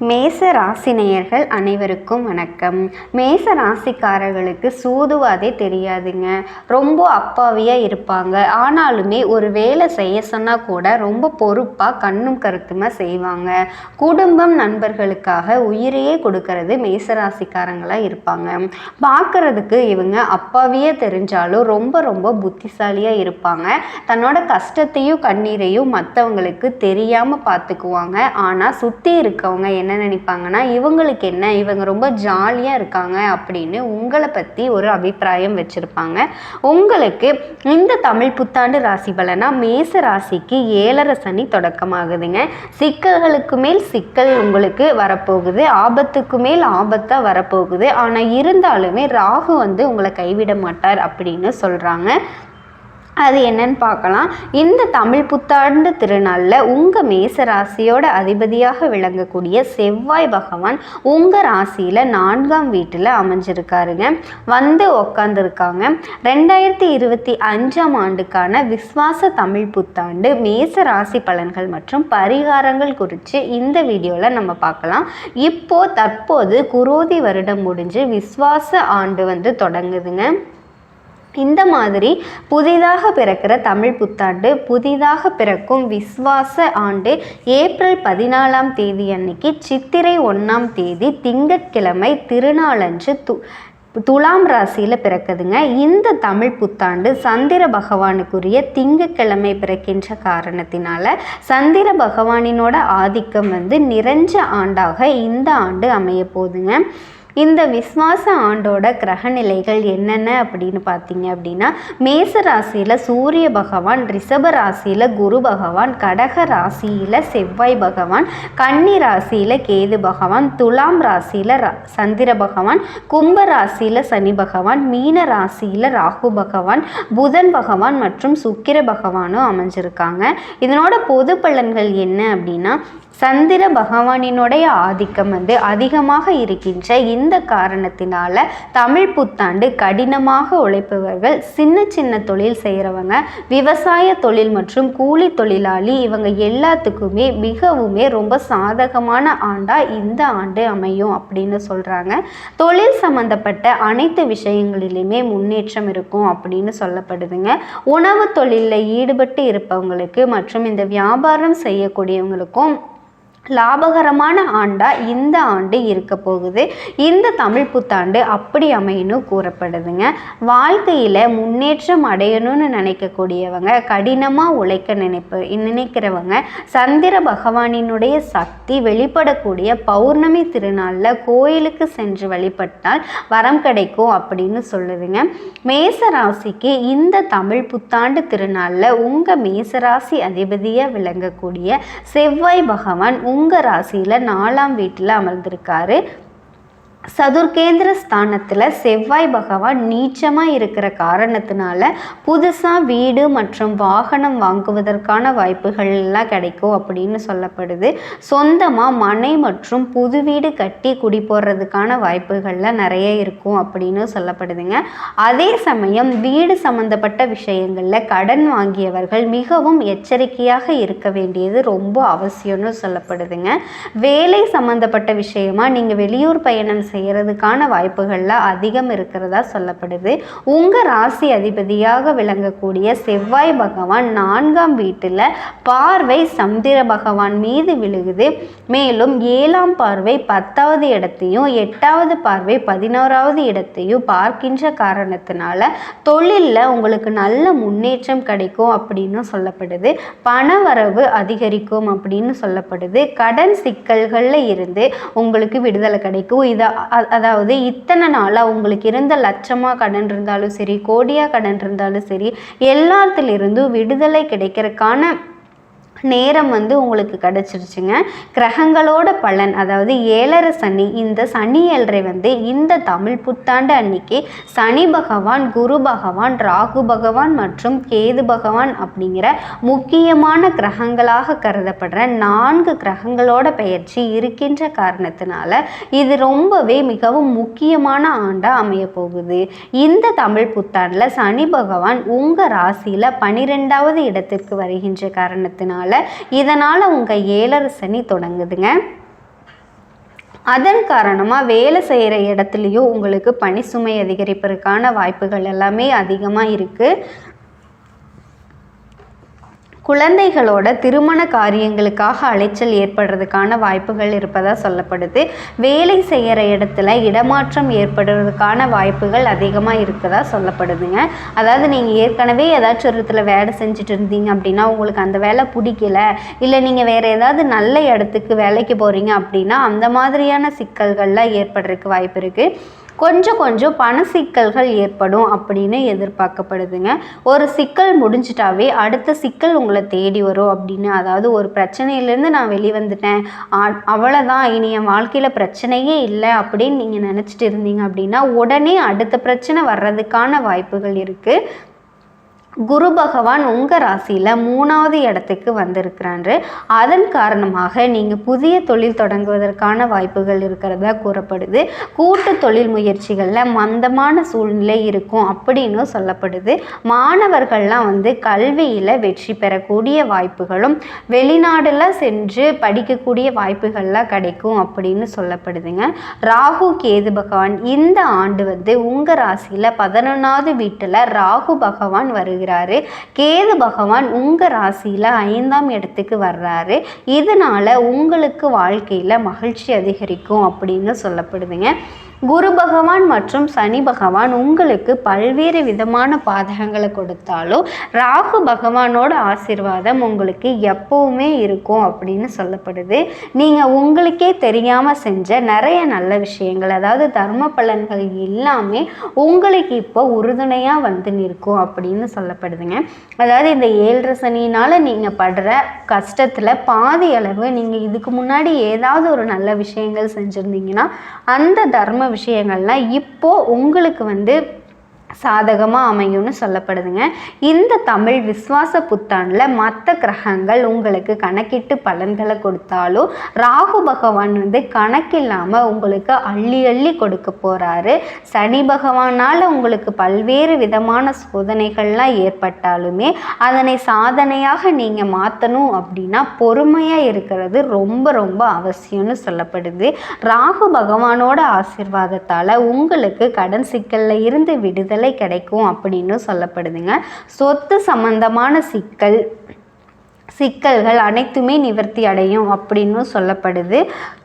மேச ராசினையர்கள் அனைவருக்கும் வணக்கம். மேச ராசிக்காரர்களுக்கு சூதுவாதே தெரியாதுங்க. ரொம்ப அப்பாவியாக இருப்பாங்க. ஆனாலுமே ஒரு வேலை செய்ய சொன்னால் கூட ரொம்ப பொறுப்பாக கண்ணும் கருத்துமாக செய்வாங்க. குடும்பம் நண்பர்களுக்காக உயிரையே கொடுக்கறது மேச ராசிக்காரங்களாக இருப்பாங்க. பார்க்கறதுக்கு இவங்க அப்பாவியே தெரிஞ்சாலும் ரொம்ப ரொம்ப புத்திசாலியாக இருப்பாங்க. தன்னோட கஷ்டத்தையும் கண்ணீரையும் மற்றவங்களுக்கு தெரியாமல் பார்த்துக்குவாங்க ஆனால் சுற்றி இருக்கவங்க என்ன என்ன நினைப்பாங்கன்னா இவங்களுக்கு என்ன இவங்க ரொம்ப ஜாலியாக இருக்காங்க அப்படின்னு உங்களை பற்றி ஒரு அபிப்பிராயம் வச்சுருப்பாங்க. உங்களுக்கு இந்த தமிழ் புத்தாண்டு ராசி பலனா மேச ராசிக்கு ஏழரை சனி தொடக்கமாகுதுங்க. சிக்கல்களுக்கு மேல் சிக்கல் உங்களுக்கு வரப்போகுது. ஆபத்துக்கு மேல் ஆபத்தாக வரப்போகுது. ஆனால் இருந்தாலுமே ராகு வந்து உங்களை கைவிட மாட்டார் அப்படின்னு சொல்கிறாங்க அது என்னன்னு பார்க்கலாம். இந்த தமிழ் புத்தாண்டு திருநாளில் உங்கள் மேச ராசியோட அதிபதியாக விளங்கக்கூடிய செவ்வாய் பகவான் உங்கள் ராசியில் நான்காம் வீட்டில் அமைஞ்சிருக்காருங்க. வந்து உக்காந்துருக்காங்க. ரெண்டாயிரத்தி இருபத்தி அஞ்சாம் ஆண்டுக்கான விஸ்வாச தமிழ் புத்தாண்டு மேச ராசி பலன்கள் மற்றும் பரிகாரங்கள் குறித்து இந்த வீடியோவில் நம்ம பார்க்கலாம். இப்போ தற்போது குரோதி வருடம் முடிஞ்சு விஸ்வாச ஆண்டு வந்து தொடங்குதுங்க. இந்த மாதிரி புதிதாக பிறக்கிற தமிழ் புத்தாண்டு புதிதாக பிறக்கும் விஸ்வாச ஆண்டு ஏப்ரல் பதினாலாம் தேதி அன்னைக்கு சித்திரை ஒன்றாம் தேதி திங்கட்கிழமை திருநாளன்று து துலாம் ராசியில் பிறக்குதுங்க. இந்த தமிழ் புத்தாண்டு சந்திர பகவானுக்குரிய திங்கக்கிழமை பிறக்கின்ற காரணத்தினால சந்திர பகவானினோட ஆதிக்கம் வந்து நிறைஞ்ச ஆண்டாக இந்த ஆண்டு அமைய போகுதுங்க இந்த விஸ்வாச ஆண்டோட கிரகநிலைகள் என்னென்ன அப்படின்னு பார்த்தீங்க அப்படின்னா மேச ராசியில் சூரிய பகவான் ரிஷப ராசியில் குரு பகவான் கடக ராசியில் செவ்வாய் பகவான் கன்னி ராசியில் கேது பகவான் துலாம் ராசியில் சந்திர பகவான் கும்ப ராசியில் சனி பகவான் மீன ராசியில் ராகு பகவான் புதன் பகவான் மற்றும் சுக்கிர பகவானும் அமைஞ்சிருக்காங்க. இதனோட பொது பலன்கள் என்ன அப்படின்னா சந்திர பகவானினுடைய ஆதிக்கம் வந்து அதிகமாக இருக்கின்ற இந்த காரணத்தினால தமிழ் புத்தாண்டு கடினமாக உழைப்பவர்கள் சின்ன சின்ன தொழில் செய்கிறவங்க விவசாய தொழில் மற்றும் கூலி தொழிலாளி இவங்க எல்லாத்துக்குமே மிகவுமே ரொம்ப சாதகமான ஆண்டாக இந்த ஆண்டு அமையும் அப்படின்னு சொல்கிறாங்க தொழில் சம்மந்தப்பட்ட அனைத்து விஷயங்களிலுமே முன்னேற்றம் இருக்கும் அப்படின்னு சொல்லப்படுதுங்க. உணவு தொழிலில் ஈடுபட்டு இருப்பவங்களுக்கு மற்றும் இந்த வியாபாரம் செய்யக்கூடியவங்களுக்கும் லாபகரமான ஆண்டாக இந்த ஆண்டு இருக்க போகுது. இந்த தமிழ் புத்தாண்டு அப்படி அமையணும் கூறப்படுதுங்க. வாழ்க்கையில் முன்னேற்றம் அடையணும்னு நினைக்கக்கூடியவங்க கடினமாக உழைக்க நினைப்பு நினைக்கிறவங்க சந்திர பகவானினுடைய சக்தி வெளிப்படக்கூடிய பௌர்ணமி திருநாளில் கோயிலுக்கு சென்று வழிபட்டால் வரம் கிடைக்கும் அப்படின்னு சொல்லுதுங்க. மேச ராசிக்கு இந்த தமிழ் புத்தாண்டு திருநாளில் உங்கள் மேசராசி அதிபதியாக விளங்கக்கூடிய செவ்வாய் பகவான் உங்கள் ராசியில் நாலாம் வீட்டில் அமர்ந்திருக்காரு. சதுர்கேந்திர ஸ்தானத்தில் செவ்வாய் பகவான் நீச்சமாக இருக்கிற காரணத்தினால புதுசாக வீடு மற்றும் வாகனம் வாங்குவதற்கான வாய்ப்புகள் எல்லாம் கிடைக்கும் அப்படின்னு சொல்லப்படுது. சொந்தமாக மனை மற்றும் புது வீடு கட்டி குடி போடுறதுக்கான வாய்ப்புகள்லாம் நிறைய இருக்கும் அப்படின்னு சொல்லப்படுதுங்க. அதே சமயம் வீடு சம்மந்தப்பட்ட விஷயங்களில் கடன் வாங்கியவர்கள் மிகவும் எச்சரிக்கையாக இருக்க வேண்டியது ரொம்ப அவசியம்னு சொல்லப்படுதுங்க. வேலை சம்மந்தப்பட்ட விஷயமா நீங்கள் வெளியூர் பயணம் செய்ய செய்கிறதுக்கான வாய்ப்புகள்லாம் அதிகம் இருக்கிறதா சொல்லப்படுது. உங்கள் ராசி அதிபதியாக விளங்கக்கூடிய செவ்வாய் பகவான் நான்காம் வீட்டில் பார்வை சந்திர பகவான் மீது விழுகுது. மேலும் ஏழாம் பார்வை பத்தாவது இடத்தையும் எட்டாவது பார்வை பதினோராவது இடத்தையும் பார்க்கின்ற காரணத்தினால தொழிலில் உங்களுக்கு நல்ல முன்னேற்றம் கிடைக்கும் அப்படின்னு சொல்லப்படுது. பண வரவு அதிகரிக்கும் அப்படின்னு சொல்லப்படுது. கடன் சிக்கல்களில் இருந்து உங்களுக்கு விடுதலை கிடைக்கும். இதை அதாவது இத்தனை நாளாக உங்களுக்கு இருந்த லட்சமாக கடன் இருந்தாலும் சரி கோடியாக கடன் இருந்தாலும் சரி எல்லாத்துலேருந்தும் விடுதலை கிடைக்கிறதுக்கான நேரம் வந்து உங்களுக்கு கிடச்சிருச்சுங்க. கிரகங்களோட பலன் அதாவது ஏழரை சனி இந்த சனி ஏழரை வந்து இந்த தமிழ் புத்தாண்டு அன்னைக்கு சனி பகவான் குரு பகவான் ராகு பகவான் மற்றும் கேது பகவான் அப்படிங்கிற முக்கியமான கிரகங்களாக கருதப்படுற நான்கு கிரகங்களோட பெயர்ச்சி இருக்கின்ற காரணத்தினால இது ரொம்பவே மிகவும் முக்கியமான ஆண்டாக அமைய போகுது. இந்த தமிழ் புத்தாண்டில் சனி பகவான் உங்கள் ராசியில் பனிரெண்டாவது இடத்திற்கு வருகின்ற காரணத்தினால இதனால் உங்கள் ஏழரை சனி தொடங்குதுங்க. அதன் காரணமாக வேலை செய்கிற இடத்துலையும் உங்களுக்கு பணி சுமை அதிகரிப்பதற்கான வாய்ப்புகள் எல்லாமே அதிகமாக இருக்குது குழந்தைகளோட திருமண காரியங்களுக்காக அலைச்சல் ஏற்படுறதுக்கான வாய்ப்புகள் இருப்பதாக சொல்லப்படுது. வேலை செய்கிற இடத்துல இடமாற்றம் ஏற்படுறதுக்கான வாய்ப்புகள் அதிகமாக இருக்கதா சொல்லப்படுதுங்க. அதாவது நீங்கள் ஏற்கனவே ஏதாச்சும் ஒரு இடத்துல வேலை செஞ்சுட்டு இருந்தீங்க அப்படின்னா உங்களுக்கு அந்த வேலை பிடிக்கல. இல்லை நீங்கள் வேறு ஏதாவது நல்ல இடத்துக்கு வேலைக்கு போகிறீங்க அப்படின்னா அந்த மாதிரியான சிக்கல்கள்லாம் ஏற்படுறதுக்கு வாய்ப்பு இருக்குது கொஞ்சம் கொஞ்சம் பண சிக்கல்கள் ஏற்படும் அப்படின்னு எதிர்பார்க்கப்படுதுங்க. ஒரு சிக்கல் முடிஞ்சிட்டாவே அடுத்த சிக்கல் உங்களை தேடி வரும் அப்படின்னு. அதாவது ஒரு பிரச்சனையிலேருந்து நான் வெளிவந்துட்டேன். ஆ- அவ்வளோதான் இனி என் வாழ்க்கையில் பிரச்சனையே இல்லை அப்படின்னு நீங்கள் நினச்சிட்டு இருந்தீங்க அப்படின்னா உடனே அடுத்த பிரச்சனை வர்றதுக்கான வாய்ப்புகள் இருக்குது குரு பகவான் உங்கள் ராசியில் மூணாவது இடத்துக்கு வந்திருக்கிறாரு. அதன் காரணமாக நீங்கள் புதிய தொழில் தொடங்குவதற்கான வாய்ப்புகள் இருக்கிறதா கூறப்படுது. கூட்டு தொழில் முயற்சிகளில் மந்தமான சூழ்நிலை இருக்கும் அப்படின்னு சொல்லப்படுது. மாணவர்கள்லாம் வந்து கல்வியில் வெற்றி பெறக்கூடிய வாய்ப்புகளும் வெளிநாடுல சென்று படிக்கக்கூடிய வாய்ப்புகள்லாம் கிடைக்கும் அப்படின்னு சொல்லப்படுதுங்க. ராகு கேது பகவான் இந்த ஆண்டு வந்து உங்கள் ராசியில் பதினொன்றாவது வீட்டில் ராகு பகவான் வருகிறார். கேது பகவான் உங்கள் ராசியில் ஐந்தாம் இடத்துக்கு வர்றாரு. இதனால உங்களுக்கு வாழ்க்கையில் மகிழ்ச்சி அதிகரிக்கும் அப்படின்னு சொல்லப்படுதுங்க. குரு பகவான் மற்றும் சனி பகவான் உங்களுக்கு பல்வேறு விதமான பாதகங்களை கொடுத்தாலும் ராகு பகவானோட ஆசீர்வாதம் உங்களுக்கு எப்பவுமே இருக்கும் அப்படின்னு சொல்லப்படுது. நீங்கள் உங்களுக்கே தெரியாமல் செஞ்ச நிறைய நல்ல விஷயங்கள் அதாவது தர்ம பலன்கள் எல்லாமே உங்களுக்கு இப்போ உறுதுணையாக வந்து நிற்கும் அப்படின்னு சொல்லப்படுதுங்க. அதாவது இந்த ஏழரை சனினால் நீங்கள் படுற கஷ்டத்தில் பாதி அளவு நீங்கள் இதுக்கு முன்னாடி ஏதாவது ஒரு நல்ல விஷயங்கள் செஞ்சுருந்தீங்கன்னா அந்த தர்ம விஷயங்கள்லாம் இப்போது உங்களுக்கு வந்து சாதகமாக அமையும்னு சொல்லப்படுதுங்க. இந்த தமிழ் விஸ்வாச புத்தாண்டில் மற்ற கிரகங்கள் உங்களுக்கு கணக்கிட்டு பலன்களை கொடுத்தாலும் ராகு பகவான் வந்து கணக்கில்லாமல் உங்களுக்கு அள்ளி அள்ளி கொடுக்க போகிறாரு சனி பகவானால் உங்களுக்கு பல்வேறு விதமான சோதனைகள்லாம் ஏற்பட்டாலுமே அதனை சாதனையாக நீங்கள் மாற்றணும் அப்படின்னா பொறுமையாக இருக்கிறது ரொம்ப ரொம்ப அவசியம்னு சொல்லப்படுது. ராகு பகவானோட ஆசிர்வாதத்தால் உங்களுக்கு கடன் சிக்கலில் இருந்து விடுதலை கிடைக்கும் அப்படின்னு சொல்லப்படுதுங்க. சொத்து சம்பந்தமான சிக்கல் சிக்கல்கள் அனைத்துமே நிவர்த்தி அடையும் அப்படின்னு சொல்லப்படுது.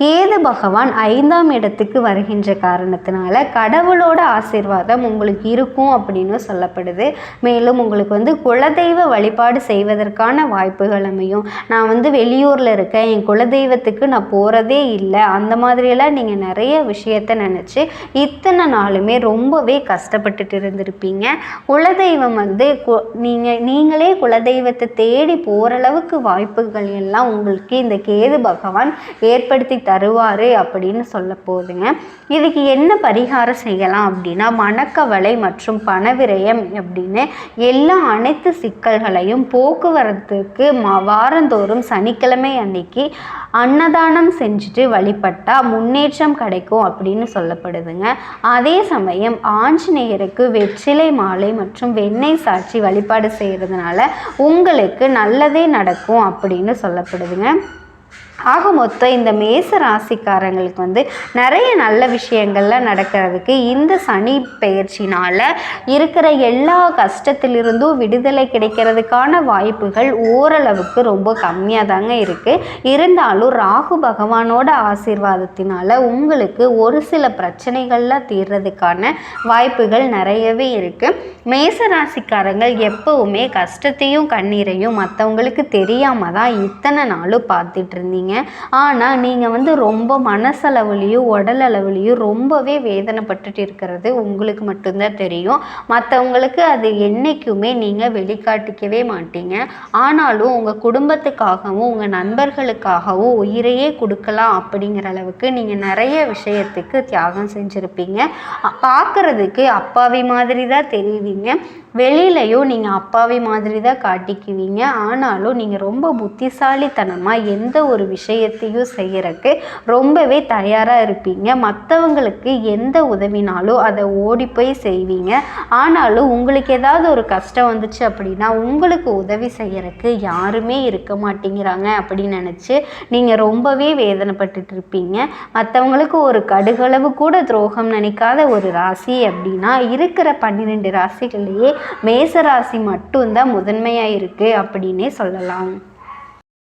கேது பகவான் ஐந்தாம் இடத்துக்கு வருகின்ற காரணத்தினால கடவுளோட ஆசீர்வாதம் உங்களுக்கு இருக்கும் அப்படின்னு சொல்லப்படுது. மேலும் உங்களுக்கு வந்து குலதெய்வ வழிபாடு செய்வதற்கான வாய்ப்புகள் அமையும். நான் வந்து வெளியூரில் இருக்கேன் என் குலதெய்வத்துக்கு நான் போகிறதே இல்லை. அந்த மாதிரியெல்லாம் நீங்கள் நிறைய விஷயத்த நினச்சி இத்தனை நாளுமே ரொம்பவே கஷ்டப்பட்டுட்டு இருந்திருப்பீங்க. குலதெய்வம் வந்து நீங்கள் நீங்களே குலதெய்வத்தை தேடி போகிற அளவுக்கு வாய்ப்புகள் எல்லாம் உங்களுக்கு இந்த கேது பகவான் ஏற்படுத்தி தருவார் அப்படின்னு சொல்ல போதுங்க. இதுக்கு என்ன பரிகாரம் செய்யலாம் அப்படின்னா மணக்கவலை மற்றும் பணவிரயம் அப்படின்னு எல்லா அனைத்து சிக்கல்களையும் போக்குவரத்துக்கு வாரந்தோறும் சனிக்கிழமை அன்னைக்கு அன்னதானம் செஞ்சுட்டு வழிபட்டால் முன்னேற்றம் கிடைக்கும் அப்படின்னு சொல்லப்படுதுங்க. அதே சமயம் ஆஞ்சநேயருக்கு வெற்றிலை மாலை மற்றும் வெண்ணெய் சாட்சி வழிபாடு செய்கிறதுனால உங்களுக்கு நல்லதே நடக்கும் அப்படின்னு சொல்லப்படுதுங்க. ஆக மொத்தம் இந்த மேச ராசிக்காரங்களுக்கு வந்து நிறைய நல்ல விஷயங்கள்லாம் நடக்கிறதுக்கு இந்த சனி பெயர்ச்சினால் இருக்கிற எல்லா கஷ்டத்திலிருந்தும் விடுதலை கிடைக்கிறதுக்கான வாய்ப்புகள் ஓரளவுக்கு ரொம்ப கம்மியாக தாங்க இருக்குது இருந்தாலும் ராகு பகவானோட ஆசீர்வாதத்தினால உங்களுக்கு ஒரு சில பிரச்சனைகள்லாம் தீர்றதுக்கான வாய்ப்புகள் நிறையவே இருக்குது மேச ராசிக்காரங்கள் எப்பவுமே கஷ்டத்தையும் கண்ணீரையும் மற்றவங்களுக்கு தெரியாமல் தான் இத்தனை நாளும் பார்த்துட்டு இருந்தீங்க. ஆனால் நீங்கள் வந்து ரொம்ப மனசளவுலேயும் உடல் அளவுலேயும் ரொம்பவே வேதனைப்பட்டுட்டு இருக்கிறது உங்களுக்கு மட்டும்தான் தெரியும். மற்றவங்களுக்கு அது என்றைக்குமே நீங்கள் வெளிக்காட்டிக்கவே மாட்டீங்க. ஆனாலும் உங்கள் குடும்பத்துக்காகவும் உங்கள் நண்பர்களுக்காகவும் உயிரையே கொடுக்கலாம் அப்படிங்கிற அளவுக்கு நீங்கள் நிறைய விஷயத்துக்கு தியாகம் செஞ்சுருப்பீங்க. பார்க்குறதுக்கு அப்பாவி மாதிரி தான் தெரியுவீங்க வெளியிலையும் நீங்கள் அப்பாவி மாதிரி தான் காட்டிக்குவீங்க. ஆனாலும் நீங்கள் ரொம்ப புத்திசாலித்தனமாக எந்த ஒரு விஷயத்தையும் செய்கிறக்கு ரொம்பவே தயாராக இருப்பீங்க. மற்றவங்களுக்கு எந்த உதவினாலும் அதை ஓடி போய் செய்வீங்க. ஆனாலும் உங்களுக்கு ஏதாவது ஒரு கஷ்டம் வந்துச்சு அப்படின்னா உங்களுக்கு உதவி செய்கிறக்கு யாருமே இருக்க மாட்டேங்கிறாங்க அப்படின்னு நினச்சி நீங்கள் ரொம்பவே வேதனைப்பட்டுட்டு இருப்பீங்க. மற்றவங்களுக்கு ஒரு கடுகளவு கூட துரோகம் நினைக்காத ஒரு ராசி அப்படின்னா இருக்கிற பன்னிரெண்டு ராசிகள்லேயே மேச ராசி மட்டும்தான் முதன்மையாக இருக்குது அப்படின்னே சொல்லலாம்.